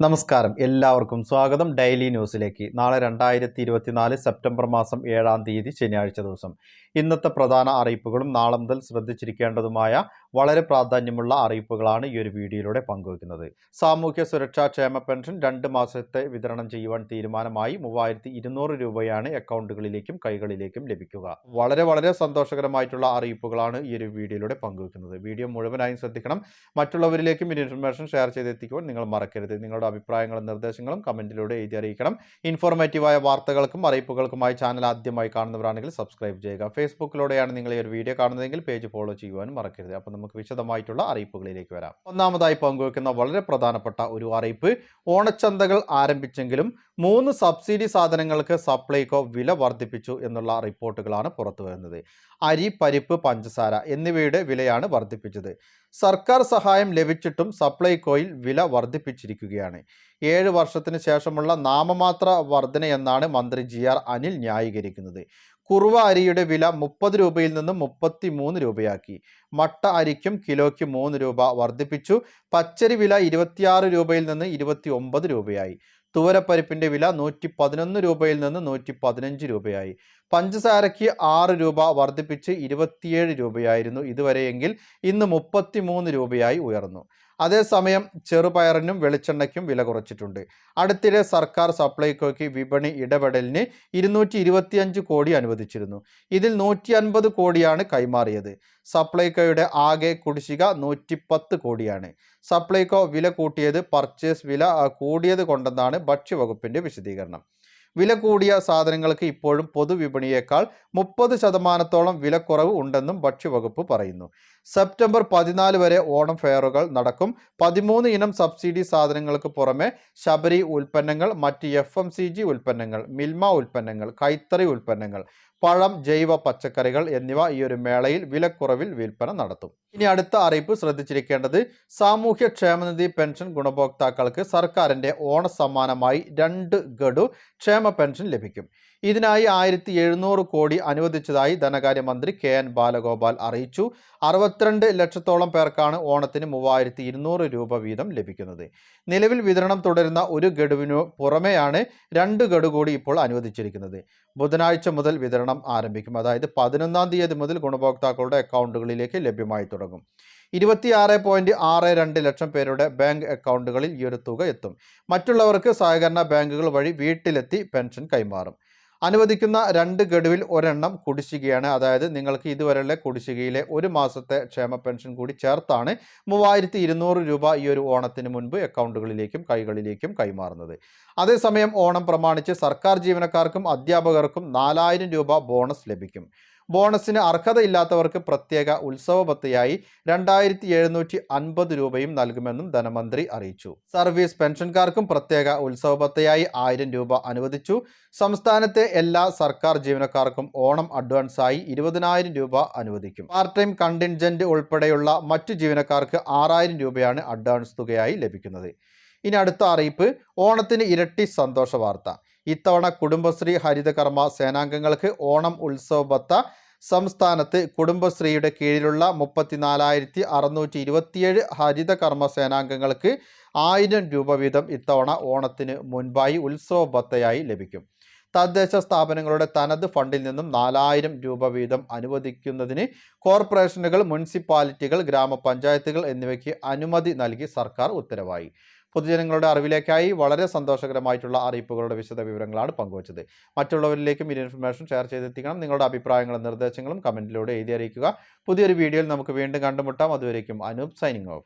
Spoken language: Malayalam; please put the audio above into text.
നമസ്കാരം. എല്ലാവർക്കും സ്വാഗതം. ഡെയിലി ന്യൂസിലേക്ക്. നാളെ രണ്ടായിരത്തി ഇരുപത്തിനാല് സെപ്റ്റംബർ മാസം ഏഴാം തീയതി ശനിയാഴ്ച ദിവസം. ഇന്നത്തെ പ്രധാന അറിയിപ്പുകളും നാളെ മുതൽ ശ്രദ്ധിച്ചിരിക്കേണ്ടതുമായ വളരെ പ്രാധാന്യമുള്ള അറിയിപ്പുകളാണ് ഈ ഒരു വീഡിയോയിലൂടെ പങ്കുവയ്ക്കുന്നത്. സാമൂഹ്യ സുരക്ഷാ ക്ഷേമ പെൻഷൻ രണ്ട് മാസത്തെ വിതരണം ചെയ്യുവാൻ തീരുമാനമായി മൂവായിരത്തി ഇരുന്നൂറ് രൂപയാണ് അക്കൗണ്ടുകളിലേക്കും കൈകളിലേക്കും ലഭിക്കുക. വളരെ വളരെ സന്തോഷകരമായിട്ടുള്ള അറിയിപ്പുകളാണ് ഈ ഒരു വീഡിയോയിലൂടെ പങ്കുവയ്ക്കുന്നത്. വീഡിയോ മുഴുവനായും ശ്രദ്ധിക്കണം. മറ്റുള്ളവരിലേക്കും ഈ ഇൻഫർമേഷൻ ഷെയർ ചെയ്തെത്തിക്കുവാൻ നിങ്ങൾ മറക്കരുത്. നിങ്ങളുടെ അഭിപ്രായങ്ങളും നിർദ്ദേശങ്ങളും കമന്റിലൂടെ എഴുതി അറിയിക്കണം. ഇൻഫോർമേറ്റീവായ വാർത്തകൾക്കും അറിയിപ്പുകൾക്കുമായി ചാനൽ ആദ്യമായി കാണുന്നവരാണെങ്കിൽ സബ്സ്ക്രൈബ് ചെയ്യുക. ഫേസ്ബുക്കിലൂടെയാണ് നിങ്ങൾ ഈ ഒരു വീഡിയോ കാണുന്നതെങ്കിൽ പേജ് ഫോളോ ചെയ്യുവാനും മറക്കരുത്. അപ്പോൾ നമുക്ക് വിശദമായിട്ടുള്ള അറിയിപ്പുകളിലേക്ക് വരാം. ഒന്നാമതായി പങ്കുവെക്കുന്ന വളരെ പ്രധാനപ്പെട്ട ഒരു അറിയിപ്പ് ഓണച്ചന്തകൾ ആരംഭിച്ചെങ്കിലും മൂന്ന് സബ്സിഡി സാധനങ്ങൾക്ക് സപ്ലൈകോ വില വർദ്ധിപ്പിച്ചു എന്നുള്ള റിപ്പോർട്ടുകളാണ് പുറത്തു വരുന്നത്. അരി പരിപ്പ് പഞ്ചസാര എന്നിവയുടെ വിലയാണ് വർദ്ധിപ്പിച്ചത്. സർക്കാർ സഹായം ലഭിച്ചിട്ടും സപ്ലൈകോയിൽ വില വർദ്ധിപ്പിച്ചിരിക്കുകയാണ്. ഏഴ് വർഷത്തിന് ശേഷമുള്ള നാമമാത്ര വർധനയെന്നാണ് മന്ത്രി ജി ആർ അനിൽ ന്യായീകരിക്കുന്നത്. കുറുവ അരിയുടെ വില മുപ്പത് രൂപയിൽ നിന്നും മുപ്പത്തി മൂന്ന് രൂപയാക്കി. മട്ട അരിക്കും കിലോയ്ക്ക് മൂന്ന് രൂപ വർദ്ധിപ്പിച്ചു. പച്ചരി വില ഇരുപത്തിയാറ് രൂപയിൽ നിന്ന് ഇരുപത്തി ഒമ്പത് രൂപയായി. തുവരപ്പരിപ്പിന്റെ വില നൂറ്റി പതിനൊന്ന് രൂപയിൽ നിന്ന് നൂറ്റി പതിനഞ്ച് രൂപയായി. പഞ്ചസാരയ്ക്ക് ആറ് രൂപ വർദ്ധിപ്പിച്ച് ഇരുപത്തിയേഴ് രൂപയായിരുന്നു ഇതുവരെയെങ്കിൽ ഇന്ന് മുപ്പത്തി മൂന്ന് രൂപയായി ഉയർന്നു. അതേസമയം ചെറുപയറിനും വെളിച്ചെണ്ണയ്ക്കും വില കുറച്ചിട്ടുണ്ട്. അടുത്തിടെ സർക്കാർ സപ്ലൈകോയ്ക്ക് വിപണി ഇടപെടലിന് ഇരുന്നൂറ്റി കോടി അനുവദിച്ചിരുന്നു. ഇതിൽ നൂറ്റി കോടിയാണ് കൈമാറിയത്. സപ്ലൈകോയുടെ ആകെ കുടിശ്ശിക നൂറ്റിപ്പത്ത് കോടിയാണ്. സപ്ലൈകോ വില കൂട്ടിയത് പർച്ചേസ് വില കൂടിയത് കൊണ്ടെന്നാണ് ഭക്ഷ്യവകുപ്പിന്റെ വിശദീകരണം. വില കൂടിയ സാധനങ്ങൾക്ക് ഇപ്പോഴും പൊതുവിപണിയേക്കാൾ മുപ്പത് ശതമാനത്തോളം വിലക്കുറവ് ഉണ്ടെന്നും ഭക്ഷ്യവകുപ്പ് പറയുന്നു. സെപ്റ്റംബർ പതിനാല് വരെ ഓണം ഫെയറുകൾ നടക്കും. പതിമൂന്ന് ഇനം സബ്സിഡി സാധനങ്ങൾക്ക് പുറമെ ശബരി ഉൽപ്പന്നങ്ങൾ മറ്റ് എഫ് എം സി ജി ഉൽപ്പന്നങ്ങൾ മിൽമ ഉൽപ്പന്നങ്ങൾ കൈത്തറി ഉൽപ്പന്നങ്ങൾ പഴം ജൈവ പച്ചക്കറികൾ എന്നിവ ഈ ഒരു മേളയിൽ വിലക്കുറവിൽ വിൽപ്പന നടത്തും. ഇനി അടുത്ത അറിയിപ്പ് ശ്രദ്ധിച്ചിരിക്കേണ്ടത് സാമൂഹ്യ ക്ഷേമനിധി പെൻഷൻ ഗുണഭോക്താക്കൾക്ക് സർക്കാരിന്റെ ഓണ സമ്മാനമായി രണ്ട് ഗഡു ക്ഷേമ പെൻഷൻ ലഭിക്കും. ഇതിനായി ആയിരത്തി എഴുന്നൂറ് കോടി അനുവദിച്ചതായി ധനകാര്യമന്ത്രി കെ എൻ ബാലഗോപാൽ അറിയിച്ചു. അറുപത്തിരണ്ട് ലക്ഷത്തോളം പേർക്കാണ് ഓണത്തിന് മൂവായിരത്തി ഇരുന്നൂറ് രൂപ വീതം ലഭിക്കുന്നത്. നിലവിൽ വിതരണം തുടരുന്ന ഒരു ഗഡുവിനു പുറമെയാണ് രണ്ട് ഗഡു കൂടി ഇപ്പോൾ അനുവദിച്ചിരിക്കുന്നത്. ബുധനാഴ്ച മുതൽ വിതരണം ആരംഭിക്കും. അതായത് പതിനൊന്നാം തീയതി മുതൽ ഗുണഭോക്താക്കളുടെ അക്കൗണ്ടുകളിലേക്ക് ലഭ്യമായി തുടങ്ങും. ഇരുപത്തിയാറ് പോയിന്റ് ആറ് രണ്ട് ലക്ഷം പേരുടെ ബാങ്ക് അക്കൗണ്ടുകളിൽ ഈ ഒരു തുക എത്തും. മറ്റുള്ളവർക്ക് സഹകരണ ബാങ്കുകൾ വഴി വീട്ടിലെത്തി പെൻഷൻ കൈമാറും. അനുവദിക്കുന്ന രണ്ട് ഗഡുവിൽ ഒരെണ്ണം കുടിശ്ശികയാണ്. അതായത് നിങ്ങൾക്ക് ഇതുവരെയുള്ള കുടിശ്ശികയിലെ ഒരു മാസത്തെ ക്ഷേമ പെൻഷൻ കൂടി ചേർത്താണ് മൂവായിരത്തി രൂപ ഈ ഒരു ഓണത്തിന് മുൻപ് അക്കൗണ്ടുകളിലേക്കും കൈകളിലേക്കും കൈമാറുന്നത്. അതേസമയം ഓണം പ്രമാണിച്ച് സർക്കാർ ജീവനക്കാർക്കും അധ്യാപകർക്കും നാലായിരം രൂപ ബോണസ് ലഭിക്കും. ബോണസിന് അർഹതയില്ലാത്തവർക്ക് പ്രത്യേക ഉത്സവ ബത്തയായി രണ്ടായിരത്തി എഴുന്നൂറ്റി അൻപത് രൂപയും നൽകുമെന്നും ധനമന്ത്രി അറിയിച്ചു. സർവീസ് പെൻഷൻകാർക്കും പ്രത്യേക ഉത്സവ ബത്തയായി ആയിരം രൂപ അനുവദിച്ചു. സംസ്ഥാനത്തെ എല്ലാ സർക്കാർ ജീവനക്കാർക്കും ഓണം അഡ്വാൻസായി ഇരുപതിനായിരം രൂപ അനുവദിക്കും. പാർട്ട് ടൈം കണ്ടിൻജന്റ് ഉൾപ്പെടെയുള്ള മറ്റു ജീവനക്കാർക്ക് ആറായിരം രൂപയാണ് അഡ്വാൻസ് തുകയായി ലഭിക്കുന്നത്. ഇനി അടുത്ത അറിയിപ്പ് ഓണത്തിന് ഇരട്ടി സന്തോഷ വാർത്ത. ഇത്തവണ കുടുംബശ്രീ ഹരിതകർമ്മ സേനാംഗങ്ങൾക്ക് ഓണം ഉത്സവ ബത്ത സംസ്ഥാനത്ത് കുടുംബശ്രീയുടെ കീഴിലുള്ള മുപ്പത്തിനാലായിരത്തി അറുന്നൂറ്റി ഇരുപത്തിയേഴ് ഹരിതകർമ്മ സേനാംഗങ്ങൾക്ക് ആയിരം രൂപ വീതം ഇത്തവണ ഓണത്തിന് മുൻപായി ഉത്സവ ബത്തയായി ലഭിക്കും. തദ്ദേശ സ്ഥാപനങ്ങളുടെ തനത് ഫണ്ടിൽ നിന്നും നാലായിരം രൂപ വീതം അനുവദിക്കുന്നതിന് കോർപ്പറേഷനുകൾ മുനിസിപ്പാലിറ്റികൾ ഗ്രാമപഞ്ചായത്തുകൾ എന്നിവയ്ക്ക് അനുമതി നൽകി സർക്കാർ ഉത്തരവായി. പൊതുജനങ്ങളുടെ അറിവിലേക്കായി വളരെ സന്തോഷകരമായിട്ടുള്ള അറിയിപ്പുകളുടെ വിശദ വിവരങ്ങളാണ് പങ്കുവച്ചത്. മറ്റുള്ളവരിലേക്കും ഈ ഇൻഫർമേഷൻ ഷെയർ ചെയ്തെത്തിക്കണം. നിങ്ങളുടെ അഭിപ്രായങ്ങളും നിർദ്ദേശങ്ങളും കമന്റിലൂടെ എഴുതി അറിയിക്കുക. പുതിയൊരു വീഡിയോയിൽ നമുക്ക് വീണ്ടും കണ്ടുമുട്ടാം. അതുവരേക്കും അനൂപ് സൈനിങ് ഓഫ്